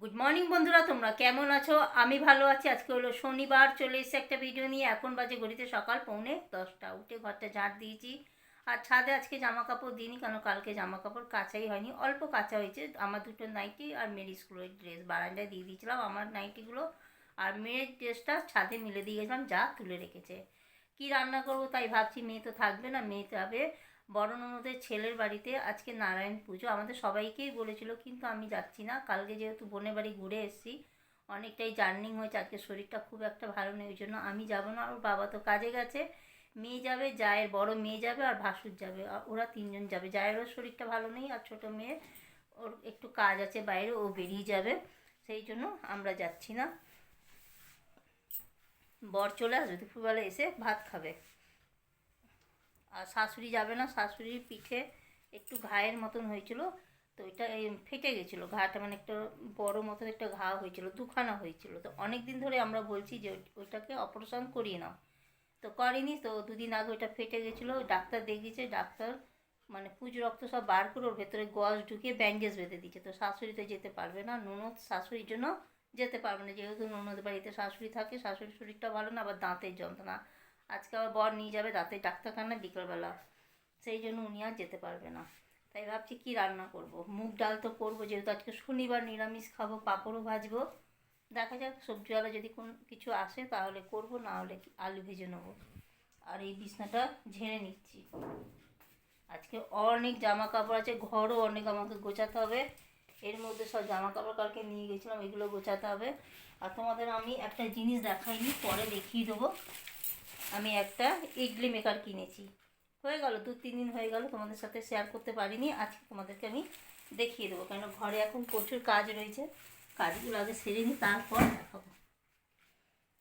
Good morning বন্ধুরা, তোমরা কেমন আছো? আমি ভালো আছি। আজকে হলো শনিবার, চলে এসেছে একটা ভিডিও নিয়ে। এখন বাজে ঘড়িতে সকাল পৌনে দশটা। উঠে ঘরটা ঝাঁট দিয়েছি। আর ছাদে আজকে জামা কাপড় দিইনি, কেন কালকে জামা কাপড় কাচাই হয়নি। অল্প কাঁচা হয়েছে। আমার দুটো নাইটি আর মেরি স্কুলের ড্রেস। বারান্দায় দিয়ে দিয়েছিলাম আমার নাইটিগুলো। আর মেয়ের ড্রেসটা ছাদে মিলে দিয়ে গেছিলাম। যা তুলে রেখেছে। কি রান্না করব তাই ভাবছি, মেয়ে তো থাকবে না, মেয়ে যাবে। বড় ননদের ছেলের বাড়িতে আজকে নারায়ণ পুজো। আমাদের সবাইকেই বলেছিল, কিন্তু আমি যাচ্ছি না। কালকে যেহেতু বোনের বাড়ি ঘুরে এসেছি, অনেকটাই জার্নিং হয়েছে। আজকে শরীরটা খুব একটা ভালো নেই, ওই জন্য আমি যাব না। আর বাবা তো কাজে গেছে। মেয়ে যাবে, জায়ের বড় মেয়ে যাবে আর ভাসুর যাবে। ওরা তিনজন যাবে। জায়েরও শরীরটা ভালো নেই আর ছোটো মেয়ে ওর একটু কাজ আছে বাইরে, ও বেরিয়ে যাবে। সেই জন্য আমরা যাচ্ছি না। বর চলে আসবে, দুপুরবেলা এসে ভাত খাবে। আর শাশুড়ি যাবে না, শাশুড়ির পিঠে একটু ঘায়ের মতন হয়েছিল, তো ওইটা ফেটে গেছিল, ঘাটা মানে একটা বড় মতন একটা ঘা হয়েছিল, দুখানা হয়েছিল। তো অনেক দিন ধরে আমরা বলছি যে ওইটাকে অপারেশন করিয়ে নাও। তো করেনি, তো দুদিন আগে ওইটা ফেটে গেছিল, ডাক্তার দেখিয়েছে, ডাক্তার মানে পুজ রক্ত সব বার করে ওর ভেতরে গজ ঢুকিয়ে ব্যান্ডেজ বেঁধে দিচ্ছে তো শাশুড়ি তো যেতে পারবে না, ননদ শাশুড়ির জন্য যেতে পারবে না, যেহেতু ননদ বাড়িতে শাশুড়ি থাকে, শাশুড়ির শরীরটা ভালো না, আবার দাঁতের যন্ত্রণা। আজকে আবার বর নিয়ে যাবে দাঁতের ডাক্তারখানা বিকেলবেলা। সেই জন্য উনি আর যেতে পারবে না। তাই ভাবছি কি রান্না করব? মুগ ডাল তো করব, যেহেতু আজকে শনিবার নিরামিষ খাব, পাঁপড়ও ভাজবো। দেখা যাক, সবজিওয়ালা যদি কোন কিছু আসে তাহলে করব, না হলে আলু ভেজে নেব। আর এই বিছনাটা ঝেড়ে নিচ্ছি। আজকে অনেক জামা কাপড় আছে, ঘরও অনেক আমাকে গোছাতে হবে। এর মধ্যে সব জামা কাপড় কালকে নিয়ে গেছিলাম, এগুলো গোছাতে হবে। আর তোমাদের আমি একটা জিনিস দেখাইনি, পরে দেখিয়ে দেবো। আমি একটা ইডলি মেকার কিনেছি। হয়ে গেল, দু, তিন দিন হয়ে গেল, তোমাদের সাথে শেয়ার করতে পারিনি। আজকে তোমাদেরকে আমি দেখিয়ে দেবো, কেন ঘরে এখন প্রচুর কাজ রয়েছে। কাজগুলো আগে সেরে নিই তারপর দেখাবো।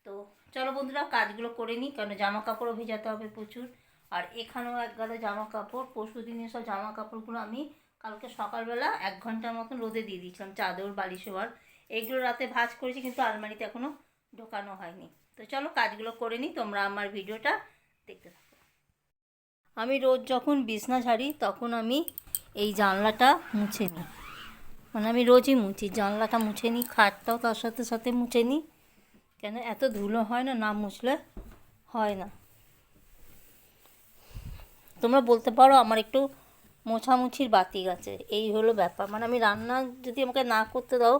তো চলো বন্ধুরা, কাজগুলো করে নিই কেন জামা কাপড়ও ভেজাতে হবে প্রচুর। আর এখানেও এক গেলো জামা কাপড় পরশু দিনের সব জামা কাপড়গুলো আমি কালকে সকালবেলা এক ঘণ্টার মতন রোদে দিয়ে দিয়েছিলাম, চাদর, বালিশ এগুলো রাতে ভাজ করেছি, কিন্তু আলমারিতে এখনও ঢোকানো হয়নি। তো চলো কাজগুলো করে নিই, তোমরা আমার ভিডিওটা দেখতে থাকো। আমি রোজ যখন বিছনা ঝাড়ি, তখন আমি এই জানলাটা মুছে নিই। মানে আমি রোজই মুছি, জানলাটা মুছে নিই, খাটটাও তার সাথে সাথে মুছে নিই। কেন? এত ধুলো হয় না না মুছলে হয় না। তোমরা বলতে পারো আমার একটু মোছামুছির বাতি আছে, এই হলো ব্যাপার। মানে আমি রান্না যদি আমাকে না করতে দাও,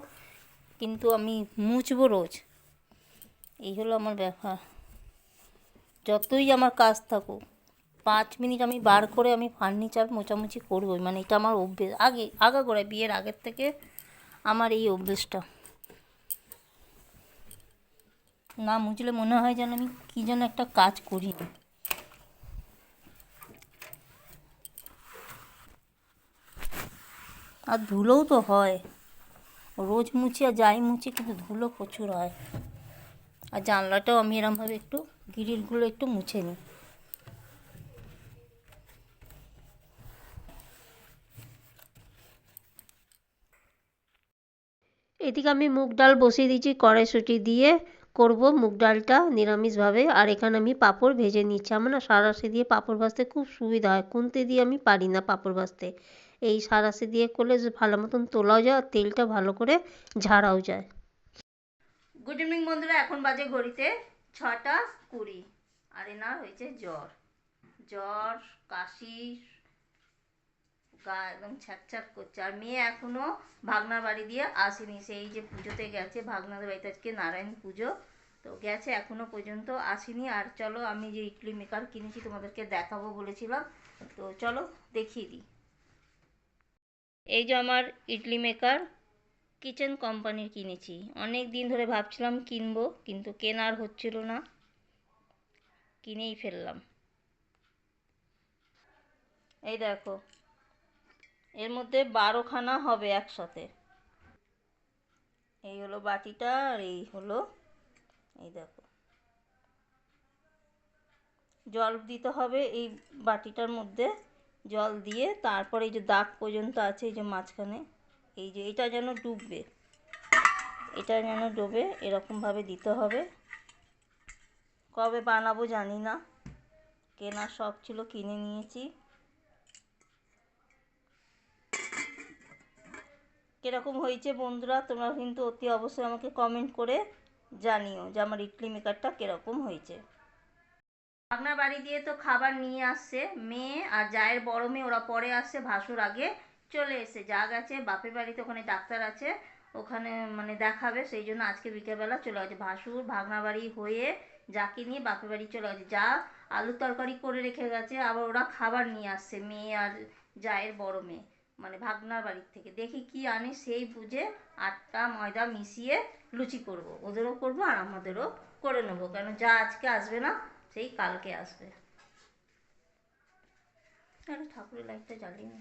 কিন্তু আমি মুছবো রোজ। এই হলো আমার ব্যাপার যতই আমার কাজ থাকুক, পাঁচ মিনিট আমি বার করে আমি ফার্নিচার মোছামুছি করবোই মানে এটা আমার অভ্যেস। আগে, আগা করে বিয়ের আগের থেকে আমার এই অভ্যেসটা। না মুছলে মনে হয় যেন আমি কী যেন একটা কাজ করি আর ধুলোও তো হয়। রোজ মুছি আর যাই মুছি, কিন্তু ধুলো প্রচুর হয়। আর জানলাটাও আমি এরমভাবে একটু গ্রিলগুলো একটু মুছে নিই। এদিকে আমি মুগ ডাল বসিয়ে দিয়েছি কড়াইশুঁটি দিয়ে। করব মুগ ডালটা নিরামিষভাবে। আর এখানে আমি পাঁপড় ভেজে নিচ্ছি। আমার না সারাশি দিয়ে পাঁপড় ভাজতে খুব সুবিধা হয়। কুনতে দিয়ে আমি পারি না পাঁপড় ভাজতে। এই সারাশি দিয়ে করলে ভালো মতন তোলাও যায় আর তেলটা ভালো করে ঝাড়াও যায়। গুড ইভিনিং বন্ধুরা। এখন বাজে ঘড়িতে ছটা কুড়ি। আর এনার হয়েছে জ্বর। জ্বর, কাশি, গা একদম ছ্যাঁক করছে। আর মেয়ে এখনও ভাগনার বাড়ি দিয়ে আসেনি। সেই যে পুজোতে গেছে, ভাগনাদের বাড়িতে আজকে নারায়ণ পুজো। তো গেছে এখনও পর্যন্ত আসেনি। আর চলো, আমি যে ইডলি মেকার কিনেছি, তোমাদেরকে দেখাবো বলেছিলাম। তো চলো, দেখিয়ে দিই। এই যে আমার ইডলি মেকার কিচেন কোম্পানির কিনেছি। অনেক দিন ধরে ভাবছিলাম কিনবো, কিন্তু কেনার হচ্ছিল না। কিনেই ফেললাম। এই দেখো, এর মধ্যে বারোখানা হবে একসাথে। এই হলো বাটিটা আর এই হলো, এই দেখো। জল দিতে হবে এই বাটিটার মধ্যে, জল দিয়ে তারপরে এই যে দাগ পর্যন্ত আছে, এই যে মাঝখানে। এই যে এটা যেন ডুববে। এটা যেন ডুবে, এরকমভাবে দিতে হবে। কবে বানাবো জানি না। কেনার শখ ছিল, কিনে নিয়েছি। কীরকম হয়েছে বন্ধুরা, তোমরা কিন্তু অতি অবশ্যই আমাকে কমেন্ট করে জানিও যে আমার ইডলি মেকারটা কীরকম হয়েছে। আপনার বাড়ি দিয়ে তো খাবার নিয়ে আসছে, মেয়ে আর জায়ের বড় মেয়ে, ওরা পরে আসছে ভাসুর আগে। চলে এসে যা গেছে, বাপের বাড়িতে ওখানে ডাক্তার আছে, ওখানে মানে দেখাবে, সেই জন্য আজকে বিকেলবেলা চলে গেছে। ভাসুর, ভাগনা বাড়ি হয়ে যাকে নিয়ে বাপের বাড়ি চলে গেছে। যা আলু তরকারি করে রেখে গেছে, আবার ওরা খাবার নিয়ে আসছে, মেয়ে আর জায়ের বড় মেয়ে মানে ভাগনার বাড়ির থেকে। দেখি কি আনে, সেই বুঝে আটটা ময়দা মিশিয়ে লুচি করব। ওদেরও করব আর আমাদেরও করে নেব, কেন যা আজকে আসবে না, সেই কালকে আসবে। আরে ঠাকুরের লাইটটা জ্বালিয়ে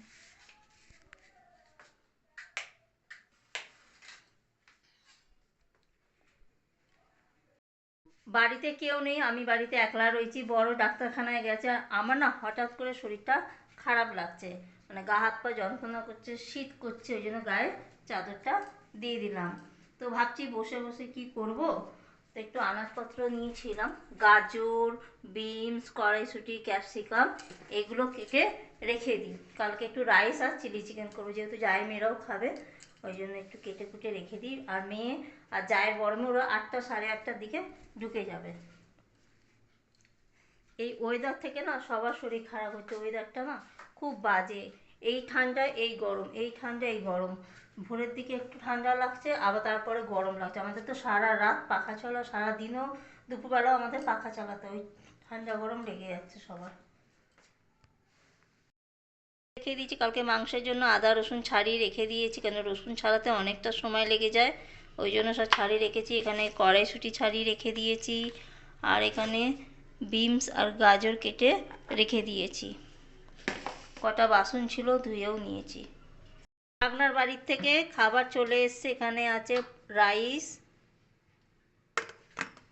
বাড়িতে কেউ নেই, আমি বাড়িতে একলা রয়েছি, বড় ডাক্তারখানায় গেছে, আমার না হঠাৎ করে শরীরটা খারাপ লাগছে। মানে গা হাত পা যন্ত্রণা করছে, শীত করছে, ওই জন্য গায়ে চাদরটা দিয়ে দিলাম। তো ভাবছি বসে বসে কি করব? তো একটু আনাজপত্র নিয়েছিলাম, গাজর, বিনস, কড়াইশুঁটি, ক্যাপসিকাম, এগুলো কেটে রেখে দিই। কালকে একটু রাইস আর চিলি চিকেন করব, যেহেতু জায়ের মেয়েরাও খাবে ওই জন্য একটু কেটে কুটে রেখে দিই। আর মেয়ে আর জায়ের বড় ওরা আটটা, সাড়ে আটটার দিকে ঢুকে যাবে। এই ওয়েদার থেকে না সবার শরীর খারাপ হচ্ছে। ওয়েদারটা না খুব বাজে। এই ঠান্ডা, এই গরম, এই ঠান্ডা, এই গরম। ভোরের দিকে একটু ঠান্ডা লাগছে, আবার তারপরে গরম লাগছে। আমাদের তো সারা রাত পাখা চলা সারা দিনও দুপুরবেলাও আমাদের পাখা চালাতে ওই ঠান্ডা গরম লেগে যাচ্ছে সবার। রেখে দিয়েছি। কালকে মাংসের জন্য আদা, রসুন ছাড়িয়ে রেখে দিয়েছি। কেন রসুন ছাড়াতে অনেকটা সময় লেগে যায়। ওই জন্য সব ছাড়িয়ে রেখেছি। এখানে কড়াইশুঁটি ছাড়িয়ে রেখে দিয়েছি। আর এখানে বিমস আর গাজর কেটে রেখে দিয়েছি। কটা বাসন ছিল ধুয়েও নিয়েছি। আপনার বাড়ির থেকে খাবার চলে এসছে। এখানে আছে রাইস,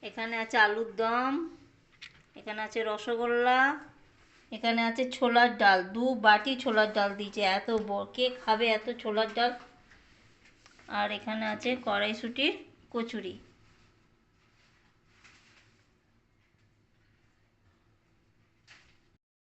এখানে আছে আলুর দম, এখানে আছে রসগোল্লা এখানে আছে ছোলার ডাল। দু বাটি ছোলার ডাল দিয়েছে। এত কে খাবে এত ছোলার ডাল? আর এখানে আছে কড়াইশুটির কচুরি।